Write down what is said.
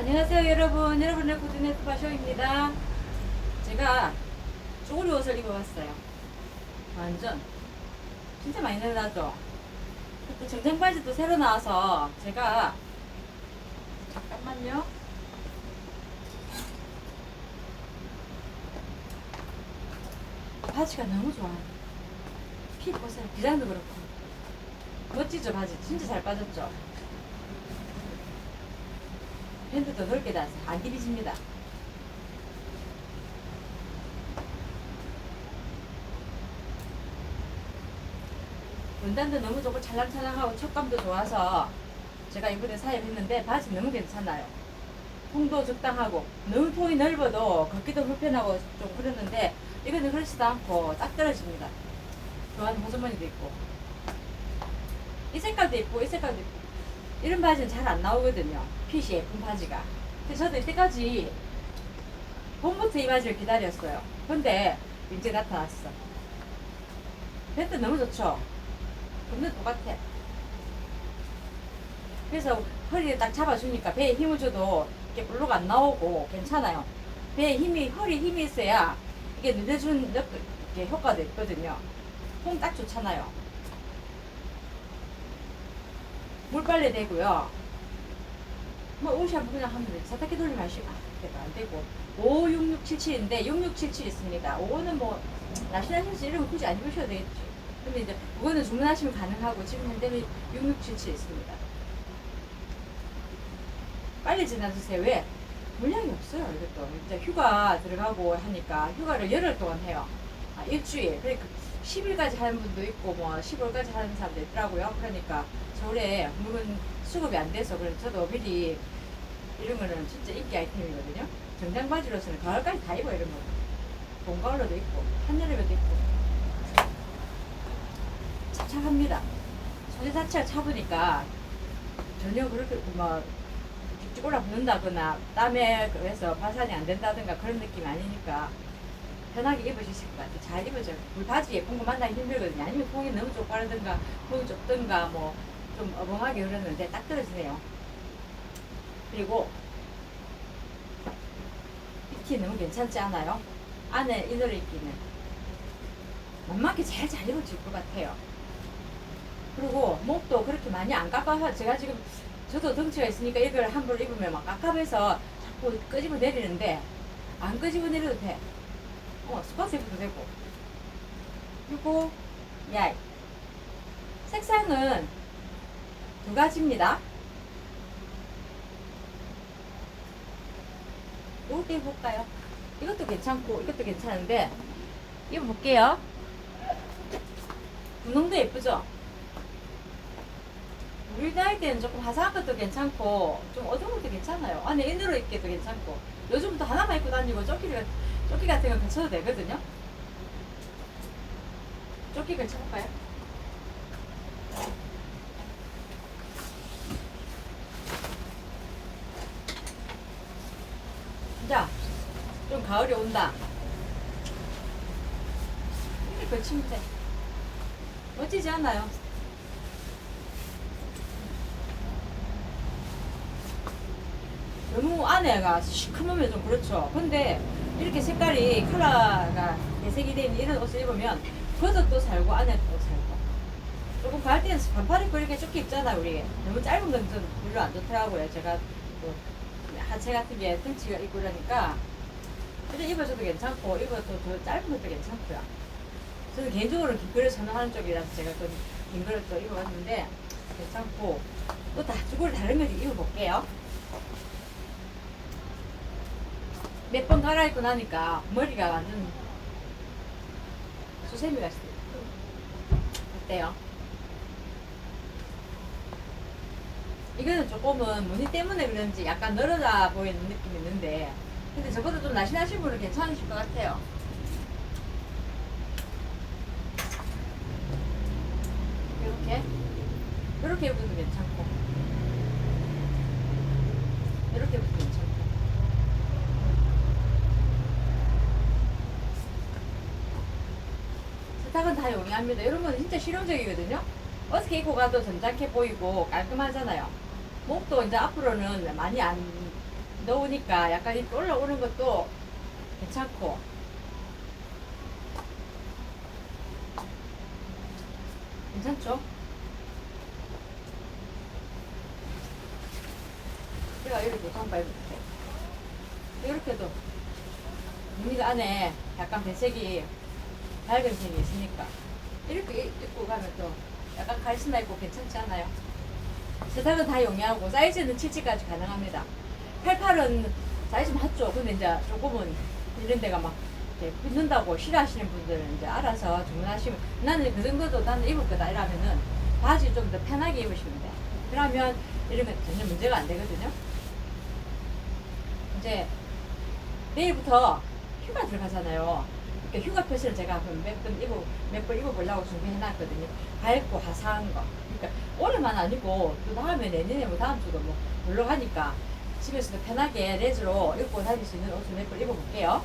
안녕하세요 여러분. 여러분의 구두네트 바쇼입니다. 제가 쪼그리 옷을 입어봤어요. 완전 진짜 많이 늘어나죠 또 정장 바지도 새로 나와서 제가 잠깐만요. 바지가 너무 좋아요. 핏 보세요. 기장도 그렇고. 멋지죠 바지? 진짜 잘 빠졌죠 밴드도 넓게 다서 안 디비집니다. 원단도 너무 좋고 찰랑찰랑하고 촉감도 좋아서 제가 이번에 사입했는데 바지 너무 괜찮아요. 통도 적당하고 너무 통이 넓어도 걷기도 불편하고 좀 그랬는데 이거는 그렇지도 않고 딱 떨어집니다. 좋아하는 호주머니도 있고 이 색깔도 있고 이 색깔도 있고 이런 바지는 잘 안 나오거든요. 핏이 예쁜 바지가. 근데 저도 이때까지 봄부터 이 바지를 기다렸어요. 근데 이제 나타났어. 밴드 너무 좋죠? 근데 똑같아. 그래서 허리를 딱 잡아주니까 배에 힘을 줘도 이렇게 볼록 안 나오고 괜찮아요. 배에 힘이, 허리 힘이 있어야 이게 이렇게 효과도 있거든요. 통딱 좋잖아요. 물빨래 되고요. 뭐 한번 그냥 하면 돼. 세탁기 하시고 그래도 안 되고 56677인데 6677 있습니다. 5는 뭐 날씬하실지 이런 거 굳이 안 입으셔도 되겠죠. 근데 이제 그거는 주문하시면 가능하고 지금 현대는 6677 있습니다. 빨리 지나주세요. 왜? 물량이 없어요. 이것도 이제 휴가 들어가고 하니까 휴가를 열흘 동안 해요. 아, 일주일. 그러니까 10일까지 하는 분도 있고 뭐 15일까지 하는 사람도 있더라고요. 그러니까 겨울에 물건 수급이 안 돼서 그래서 저도 미리 이런 거는 진짜 인기 아이템이거든요. 정장 바지로서는 가을까지 다 입어 이런 거. 봄 가을로도 입고 한여름에도 입고 찹찹합니다. 소재 자체가 차보니까 전혀 그렇게 뭐 쭉쭉 올라붙는다거나 땀에 그래서 발산이 안 된다든가 그런 느낌이 아니니까 편하게 입으실 것 같아요. 잘. 우리 바지 예쁜 거 만나기 힘들거든요. 아니면 통이 너무 쪽바르든가 통이 좁든가 뭐 좀 어벙하게 그러는데 딱 떨어지네요. 그리고 핏이 너무 괜찮지 않아요? 안에 이너를 입기는 만만하게 제일 잘 입어질 것 같아요. 그리고 목도 그렇게 많이 안 깎아서 제가 지금 저도 덩치가 있으니까 이걸 함부로 입으면 막 깝깝해서 자꾸 끄집어 내리는데 안 끄집어 내려도 돼. 어, 스쿼트 입어도 되고. 그리고 야 색상은 두 가지입니다. 이것도 입어볼까요? 이것도 괜찮고 이것도 괜찮은데 입어볼게요. 분홍도 예쁘죠? 우리 나이 때는 조금 화사한 것도 괜찮고 좀 어두운 것도 괜찮아요. 안에 인으로 입기도 괜찮고 요즘부터 하나만 입고 다니고 조끼 조끼 같은 거 갖춰도 되거든요. 조끼 괜찮을까요? 자, 좀 가을이 온다. 이렇게 걸치면 돼. 멋지지 않아요? 너무 안에가 시커멓면 좀 그렇죠. 근데 이렇게 색깔이 컬러가 배색이 된 이런 옷을 입으면 겉옷도 살고 안에도 살고. 조금 가을 때는 반팔 입고 이렇게 좁게 입잖아요 우리. 너무 짧은 건 좀 별로 안 좋더라고요. 제가 또 하체 같은 게 덩치가 있고 그러니까 근데 입어줘도 괜찮고 입어도 더 짧은 것도 괜찮고요. 저는 개인적으로 긴 거를 선호하는 쪽이라서 제가 그긴 거를 또 입어봤는데 괜찮고 또 다 주고를 다른 거 입어볼게요 몇 번 갈아입고 나니까 머리가 완전 수세미가 있어요. 어때요? 이거는 조금은 무늬 때문에 그런지 약간 늘어나 보이는 느낌이 있는데 근데 저보다 좀 날씬하신 분은 괜찮으실 것 같아요. 이렇게 이렇게 입어도 괜찮고 이렇게 입어도 괜찮고 세탁은 다 용이합니다. 이런 건 진짜 실용적이거든요. 어떻게 입고 가도 점잖게 보이고 깔끔하잖아요. 목도 이제 앞으로는 많이 안 넣으니까 약간 이렇게 올라오는 것도 괜찮고 괜찮죠? 제가 이렇게 한번 해볼게요. 이렇게도 무늬가 안에 약간 배색이 밝은 색이 있으니까 이렇게 입고 가면 또 약간 카리스마 있고 괜찮지 않아요? 세탁은 다 용이하고 사이즈는 7치까지 가능합니다. 88은 사이즈 맞죠? 근데 이제 조금은 이런 데가 막 이렇게 붙는다고 싫어하시는 분들은 이제 알아서 주문하시면 나는 그 정도도 나는 입을 거다 이러면은 바지 좀 더 편하게 입으시면 돼. 그러면 건 전혀 문제가 안 되거든요. 이제 내일부터 휴가 들어가잖아요. 그러니까 휴가 표시를 제가 몇번 입어 몇번 입어보려고 준비해놨거든요. 밝고 화사한 거. 그러니까 올해만 아니고 또 다음에 내년에 뭐 다음 주도 뭐 놀러 가니까 집에서도 편하게 레즈로 입고 다닐 수 있는 옷을 몇번 입어볼게요.